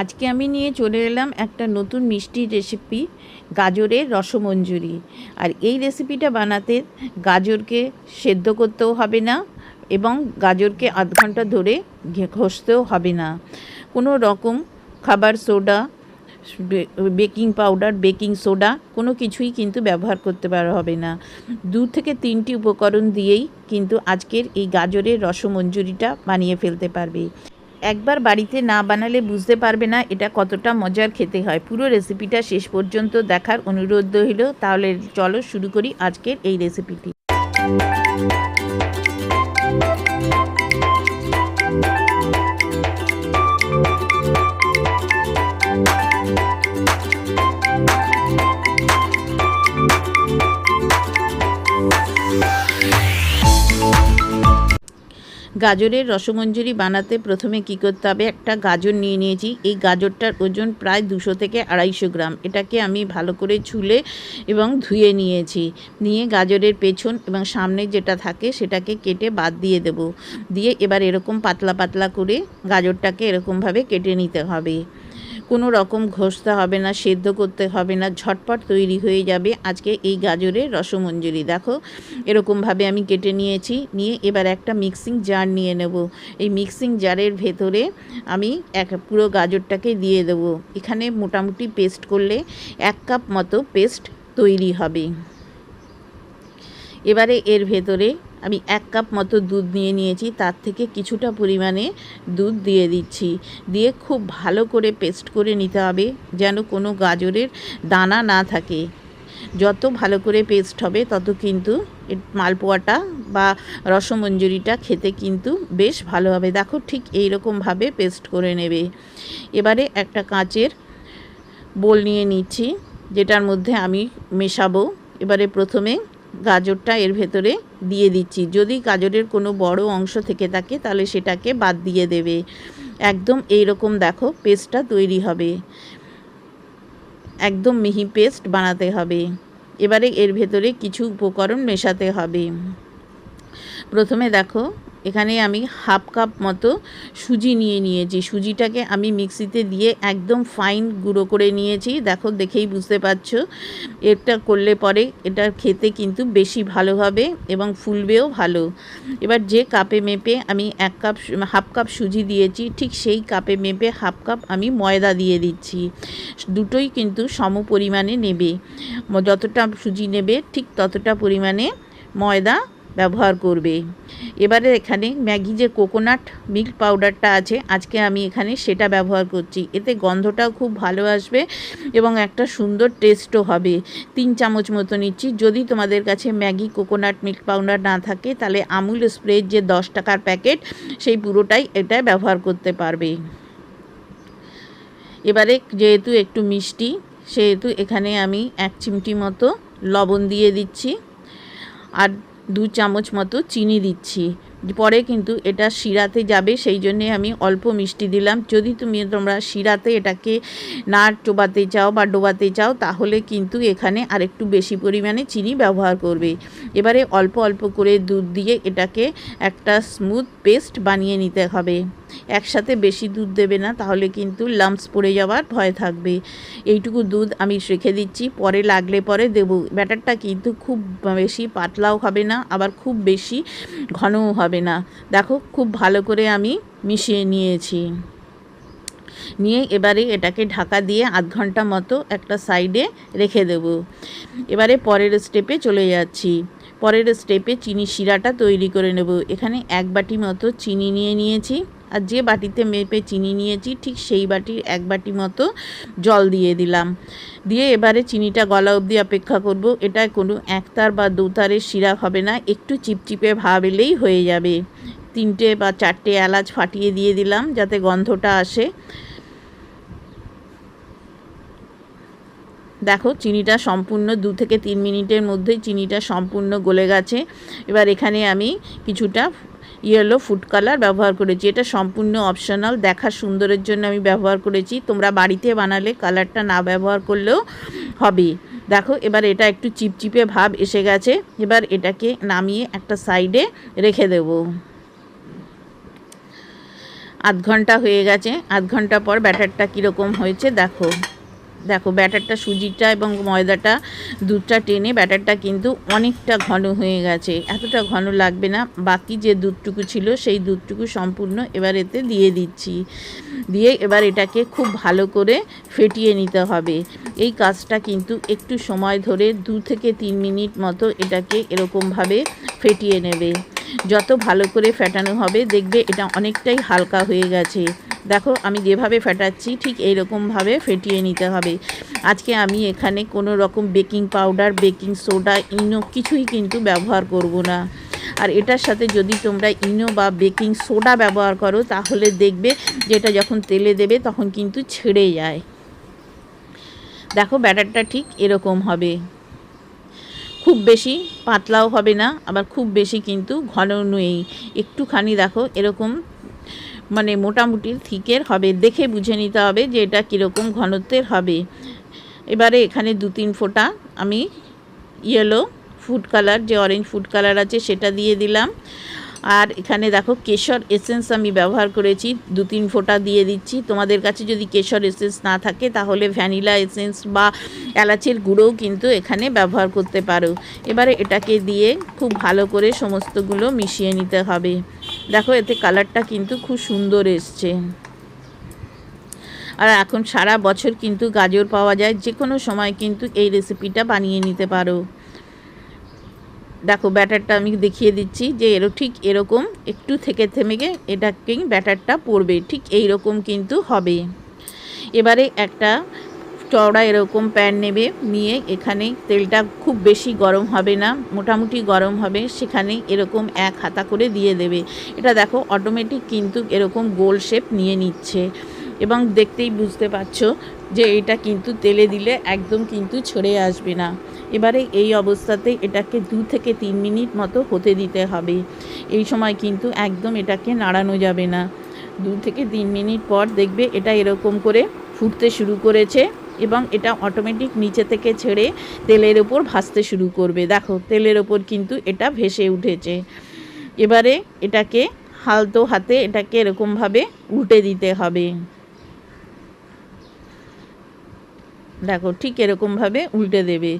আজকে আমি নিয়ে চলে এলাম একটা নতুন মিষ্টি রেসিপি গাজরের রসমঞ্জুরি। আর এই রেসিপিটা বানাতে গাজরকে সেদ্ধ করতেও হবে না এবং গাজরকে আধ ঘণ্টা ধরে ঘষতেও হবে না। কোনো রকম খাবার soda baking powder, baking soda কোনো কিছুই কিন্তু ব্যবহার করতে পারা হবে না। দু থেকে তিনটি উপকরণ দিয়েই কিন্তু আজকের এই গাজরের রসমঞ্জুরিটা বানিয়ে ফেলতে পারবে। একবার বাড়িতে না বানালে বুঝতে পারবে না এটা কতটা মজার খেতে হয়। পুরো রেসিপিটা শেষ পর্যন্ত দেখার অনুরোধ রইল। তাহলে চলো শুরু করি আজকের এই রেসিপিটি গাজরের রসমঞ্জুরি বানাতে প্রথমে কী করতে হবে? একটা গাজর নিয়ে নিয়েছি। এই গাজরটার ওজন প্রায় দুশো থেকে আড়াইশো গ্রাম। এটাকে আমি ভালো করে ছুলে এবং ধুয়ে নিয়েছি। নিয়ে গাজরের পেছন এবং সামনে যেটা থাকে সেটাকে কেটে বাদ দিয়ে দেব। দিয়ে এবার এরকম পাতলা পাতলা করে গাজরটাকে এরকমভাবে কেটে নিতে হবে। কোনো রকম ঘষতে হবে না, সেদ্ধ করতে হবে না, ঝটপট তৈরি হয়ে যাবে আজকে এই গাজরের রসমঞ্জুরি। দেখো, এরকমভাবে আমি কেটে নিয়েছি, নিয়ে এবার একটা মিক্সিং জার নিয়ে নেব। এই মিক্সিং জারের ভেতরে আমি এক, পুরো গাজরটাকে দিয়ে দেবো। এখানে মোটামুটি পেস্ট করলে এক কাপ মতো পেস্ট তৈরি হবে। এবারে এর ভেতরে আমি এক কাপ মতো দুধ নিয়ে নিয়েছি, তার থেকে কিছুটা পরিমাণে দুধ দিয়ে দিচ্ছি। দিয়ে খুব ভালো করে পেস্ট করে নিতে হবে, যেন কোনো গাজরের দানা না থাকে। যত ভালো করে পেস্ট হবে, তত কিন্তু মালপোয়াটা বা রসমঞ্জুরিটা খেতে কিন্তু বেশ ভালো হবে। দেখো ঠিক এই রকমভাবে পেস্ট করে নেবে। এবারে একটা কাঁচের বোল নিয়ে নিচ্ছি, যেটার মধ্যে আমি মেশাবো। এবারে প্রথমে গাজরটা এর ভেতরে দিয়ে দিচ্ছি। যদি গাজরের কোনো বড় অংশ থেকে থাকে, তাহলে সেটাকে বাদ দিয়ে দেবে। একদম এই রকম দেখো, পেস্টটা তৈরি হবে। একদম মিহি পেস্ট বানাতে হবে। এবারে এর ভেতরে কিছু উপকরণ মেশাতে হবে। প্রথমে দেখো এখানে আমি হাফ কাপ মতো সুজি নিয়ে নিয়েছি। সুজিটাকে আমি মিক্সিতে দিয়ে একদম ফাইন গুঁড়ো করে নিয়েছি। দেখো, দেখেই বুঝতে পারছ। এটা করলে পরে এটা খেতে কিন্তু বেশি ভালো হবে এবং ফুলবেও ভালো। এবার যে কাপে মেপে আমি এক কাপ হাফ কাপ সুজি দিয়েছি, ঠিক সেই কাপে মেপে হাফ কাপ আমি ময়দা দিয়ে দিচ্ছি। দুটোই কিন্তু সম পরিমাণে নেবে। যতটা সুজি নেবে, ঠিক ততটা পরিমাণে ময়দা ব্যবহার করবে। এবারে এখানে ম্যাগি যে কোকোনাট মিল্ক পাউডারটা আছে, আজকে আমি এখানে সেটা ব্যবহার করছি। এতে গন্ধটাও খুব ভালো আসবে এবং একটা সুন্দর টেস্টও হবে। তিন চামচ মতো নিচ্ছি। যদি তোমাদের কাছে ম্যাগি কোকোনাট মিল্ক পাউডার না থাকে, তাহলে আমুল স্প্রের যে দশ টাকার প্যাকেট, সেই পুরোটাই এটা ব্যবহার করতে পারবে। এবারে যেহেতু একটু মিষ্টি, সেহেতু এখানে আমি এক চিমটি মতো লবণ দিয়ে দিচ্ছি। আর দু চামচ মতো চিনি দিচ্ছি। পরে কিন্তু এটা শিরাতে যাবে, সেই জন্যে আমি অল্প মিষ্টি দিলাম। যদি তুমি তোমরা শিরাতে এটাকে না চোবাতে চাও বা ডোবাতে চাও, তাহলে কিন্তু এখানে আরেকটু বেশি পরিমাণে চিনি ব্যবহার করবে। এবারে অল্প অল্প করে দুধ দিয়ে এটাকে একটা স্মুথ পেস্ট বানিয়ে নিতে হবে। একসাথে বেশি দুধ দেবে না, তাহলে কিন্তু লাম্পস পড়ে যাওয়ার ভয় থাকবে। এইটুকু দুধ আমি রেখে দিচ্ছি, পরে লাগলে পরে দেবো। ব্যাটারটা কিন্তু খুব বেশি পাতলাও হবে না, আবার খুব বেশি ঘনও হবে না। দেখো, খুব ভালো করে আমি মিশিয়ে নিয়েছি। নিয়ে এবারে এটাকে ঢাকা দিয়ে আধ ঘণ্টা মতো একটা সাইডে রেখে দেব। এবারে পরের স্টেপে চলে যাচ্ছি। পরের স্টেপে চিনি শিরাটা তৈরি করে নেব। এখানে এক বাটি মতো চিনি নিয়ে নিয়েছি। আর যে বাটিতে মেপে চিনি নিয়েছি, ঠিক সেই বাটির এক বাটি মতো জল দিয়ে দিলাম। দিয়ে এবারে চিনিটা গলা অবধি অপেক্ষা করব। এটা কোনো একতার বা দুতারের শিরা হবে না, একটু চিপচিপে ভাব এলেই হয়ে যাবে। তিনটে বা চারটে এলাচ ফাটিয়ে দিয়ে দিলাম যাতে গন্ধটা আসে। দেখো, চিনিটা সম্পূর্ণ দু থেকে তিন মিনিটের মধ্যেই চিনিটা সম্পূর্ণ গলে গেছে। এবার এখানে আমি কিছুটা ইয়েলো ফুড কালার ব্যবহার করেছি। এটা সম্পূর্ণ অপশনাল দেখার সুন্দরের জন্য আমি ব্যবহার করেছি। তোমরা বাড়িতে বানালে কালারটা না ব্যবহার করলেও হবে। দেখো, এবার এটা একটু চিপচিপে ভাব এসে গেছে। এবার এটাকে নামিয়ে একটা সাইডে রেখে দেবো। আধ ঘণ্টা হয়ে গেছে। আধ ঘণ্টা পর ব্যাটারটা কীরকম হয়েছে, দেখো। দেখো ব্যাটারটা সুজিটা এবং ময়দাটা দুধটা টেনে ব্যাটারটা কিন্তু অনেকটা ঘন হয়ে গেছে। এতটা ঘন লাগবে না। বাকি যে দুধটুকু ছিল সেই দুধটুকু সম্পূর্ণ এবার এতে দিয়ে দিচ্ছি। দিয়ে এবার এটাকে খুব ভালো করে ফেটিয়ে নিতে হবে। এই কাজটা কিন্তু একটু সময় ধরে দু থেকে তিন মিনিট মতো এটাকে এরকমভাবে ফেটিয়ে নেবে। যত ভালো করে ফেটানো হবে দেখবে এটা অনেকটাই হালকা হয়ে গেছে। দেখো, আমি যেভাবে ফেটাচ্ছি, ঠিক এইরকমভাবে ফেটিয়ে নিতে হবে। আজকে আমি এখানে কোনো রকম baking powder, baking soda, Eno কিছুই কিন্তু ব্যবহার করব না। আর এটার সাথে যদি তোমরা ইনো বা বেকিং সোডা ব্যবহার করো, তাহলে দেখবে যেটা যখন তেলে দেবে তখন কিন্তু ছেড়ে যায়। দেখো, ব্যাটারটা ঠিক এরকম হবে। খুব বেশি পাতলাও হবে না, আবার খুব বেশি কিন্তু ঘন নেই। একটুখানি দেখো, এরকম মানে মোটামুটি থিকের হবে, দেখে বুঝে নিতে হবে যে এটা কীরকম ঘনত্বের হবে। এবারে এখানে দু তিন ফোঁটা আমি ইয়েলো ফুড কালার যে অরেঞ্জ ফুড কালার আছে সেটা দিয়ে দিলাম। আর এখানে দেখো কেশর এসেন্স আমি ব্যবহার করেছি, দু তিন ফোঁটা দিয়ে দিচ্ছি। তোমাদের কাছে যদি কেশর এসেন্স না থাকে, তাহলে ভ্যানিলা এসেন্স বা এলাচের গুঁড়োও কিন্তু এখানে ব্যবহার করতে পারো। এবারে এটাকে দিয়ে খুব ভালো করে সমস্তগুলো মিশিয়ে নিতে হবে। দেখো, এতে কালারটা কিন্তু খুব সুন্দর এসছে। আর এখন সারা বছর কিন্তু গাজর পাওয়া যায় যে কোনো সময় কিন্তু এই রেসিপিটা বানিয়ে নিতে পারো। দেখো, ব্যাটারটা আমি দেখিয়ে দিচ্ছি যে এরো, ঠিক এরকম একটু থেকে থেমে গিয়ে এটাকে ব্যাটারটা পড়বে ঠিক এই রকম কিন্তু হবে। এবারে একটা চওড়া এরকম প্যান নেবে, নিয়ে এখানে তেলটা খুব বেশি গরম হবে না, মোটামুটি গরম হবে, সেখানে এরকম এক হাতা করে দিয়ে দেবে। এটা দেখো অটোমেটিক কিন্তু এরকম গোল শেপ নিয়ে নিচ্ছে। এবং দেখতেই বুঝতে পারছ যে এটা কিন্তু তেলে দিলে একদম কিন্তু ছড়ে আসবে না। এবারে এই অবস্থাতে এটাকে দু থেকে তিন মিনিট মতো হতে দিতে হবে। এই সময় কিন্তু একদম এটাকে নাড়ানো যাবে না। দু থেকে তিন মিনিট পর দেখবে এটা এরকম করে ফুটতে শুরু করেছে। এবং এটা অটোমেটিক নিচে থেকে ছেড়ে তেলের ওপর ভাসতে শুরু করবে। দেখো, তেলের ওপর কিন্তু এটা ভেসে উঠেছে। এবারে এটাকে হালতো হাতে এটাকে এরকমভাবে উল্টে দিতে হবে। দেখো ঠিক এরকমভাবে উল্টে দেবে।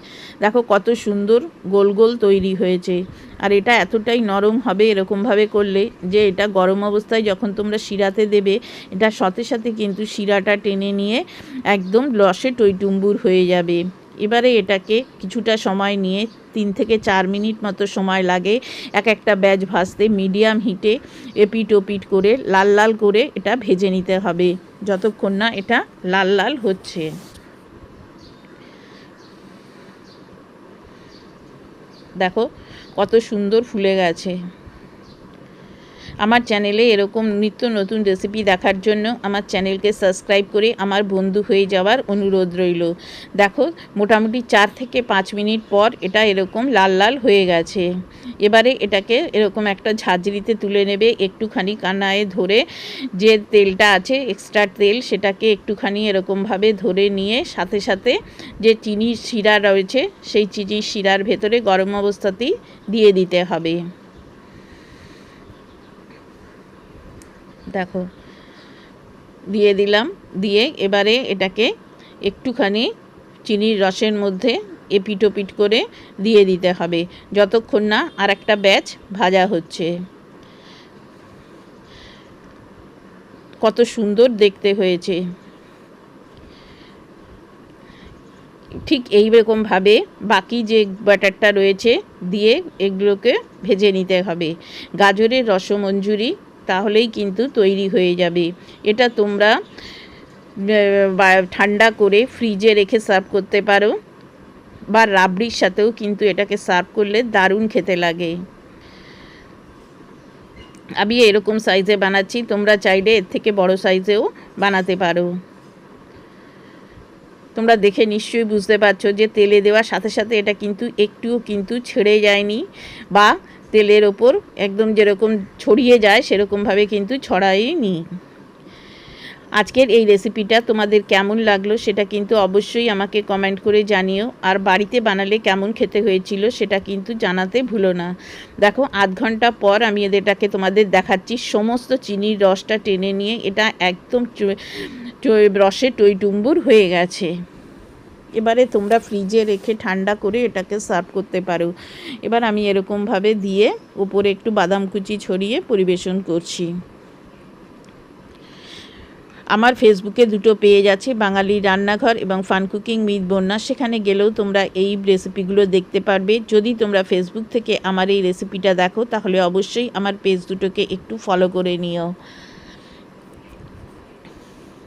দেখো কত সুন্দর গোল গোল তৈরি হয়েছে। আর এটা এতটাই নরম হবে এরকমভাবে করলে যে এটা গরম অবস্থায় যখন তোমরা শিরাতে দেবে, এটা সাথে সাথে কিন্তু শিরাটা টেনে নিয়ে একদম লসে টইটুম্বুর হয়ে যাবে। এবারে এটাকে কিছুটা সময় নিয়ে তিন থেকে চার মিনিট মতো সময় লাগে এক একটা ব্যাচ ভাজতে মিডিয়াম হিটে এপিট ওপিট করে লাল লাল করে এটা ভেজে নিতে হবে। যতক্ষণ না এটা লাল লাল হচ্ছে। দেখো কত সুন্দর ফুলে গেছে। আমার চ্যানেলে এরকম নিত্য নতুন রেসিপি দেখার জন্য আমার চ্যানেলকে সাবস্ক্রাইব করে আমার বন্ধু হয়ে যাওয়ার অনুরোধ রইল। দেখো, মোটামুটি চার থেকে পাঁচ মিনিট পর এটা এরকম লাল লাল হয়ে গেছে। এবারে এটাকে এরকম একটা ঝাঁঝরিতে তুলে নেবে, একটুখানি কানায় ধরে যে তেলটা আছে এক্সট্রা তেল, সেটাকে একটুখানি এরকমভাবে ধরে নিয়ে সাথে সাথে যে চিনির শিরা রয়েছে, সেই চিনির শিরার ভেতরে গরম অবস্থাতেই দিয়ে দিতে হবে। দেখো, দিয়ে দিলাম, দিয়ে এবারে এটাকে একটুখানি চিনির রসের মধ্যে এপিটোপিট করে দিয়ে দিতে হবে, যতক্ষণ না আর একটা ব্যাচ ভাজা হচ্ছে। কত সুন্দর দেখতে হয়েছে। ঠিক এই রকমভাবে বাকি যে ব্যাটারটা রয়েছে, দিয়ে এগুলোকে ভেজে নিতে হবে। গাজরের রসমঞ্জুরি তাহলেই কিন্তু তৈরি হয়ে যাবে। এটা তোমরা ঠান্ডা করে ফ্রিজে রেখে সার্ভ করতে পারো। বা, রাবড়ির সাথেও কিন্তু এটাকে সার্ভ করলে দারুণ খেতে লাগে। আমি এরকম সাইজে বানাচ্ছি, তোমরা চাইলে এর থেকে বড় সাইজেও বানাতে পারো। তোমরা দেখে নিশ্চয়ই বুঝতে পারছ যে তেলে দেওয়ার সাথে সাথে এটা কিন্তু একটুও কিন্তু ছেড়ে যায়নি। বা তেলের ওপর একদম যেরকম ছড়িয়ে যায়, সেরকমভাবে কিন্তু ছড়ায়নি আজকের এই রেসিপিটা তোমাদের কেমন লাগল সেটা কিন্তু অবশ্যই আমাকে কমেন্ট করে জানিও। আর বাড়িতে বানালে কেমন খেতে হয়েছিল সেটা কিন্তু জানাতে ভুলো না। দেখো, আধ ঘণ্টা পর আমি এদেরটাকে তোমাদের দেখাচ্ছি। সমস্ত চিনির রসটা টেনে নিয়ে এটা একদম রসে টইটুম্বুর হয়ে গেছে। এবারে তোমরা ফ্রিজে রেখে ঠান্ডা করে এটাকে সার্ভ করতে পারো। এবার আমি এরকমভাবে দিয়ে উপরে একটু বাদাম কুচি ছড়িয়ে পরিবেশন করছি। আমার ফেসবুকে দুটো পেজ আছে, বাঙালি রান্নাঘর এবং ফান কুকিং মিত বন্যা। সেখানে গেলেও তোমরা এই রেসিপিগুলো দেখতে পারবে। যদি তোমরা ফেসবুক থেকে আমার এই রেসিপিটা দেখো, তাহলে অবশ্যই আমার পেজ দুটোকে একটু ফলো করে নিও।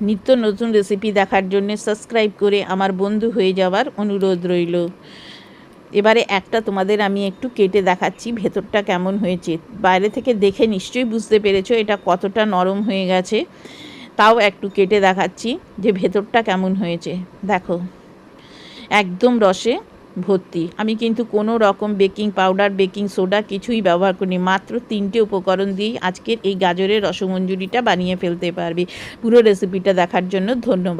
নিত্য নতুন রেসিপি দেখার জন্য সাবস্ক্রাইব করে আমার বন্ধু হয়ে যাওয়ার অনুরোধ রইল। এবারে একটা তোমাদের আমি একটু কেটে দেখাচ্ছি ভেতরটা কেমন হয়েছে। বাইরে থেকে দেখে নিশ্চয়ই বুঝতে পেরেছ এটা কতটা নরম হয়ে গেছে। তাও একটু কেটে দেখাচ্ছি যে ভেতরটা কেমন হয়েছে। দেখো, একদম রসে ভর্তি। আমি কিন্তু কোনো রকম বেকিং পাউডার, বেকিং সোডা কিছুই ব্যবহার করিনি। মাত্র তিনটে উপকরণ দিয়েই আজকের এই গাজরের রসমঞ্জুরিটা বানিয়ে ফেলতে পারবে। পুরো রেসিপিটা দেখার জন্য ধন্যবাদ।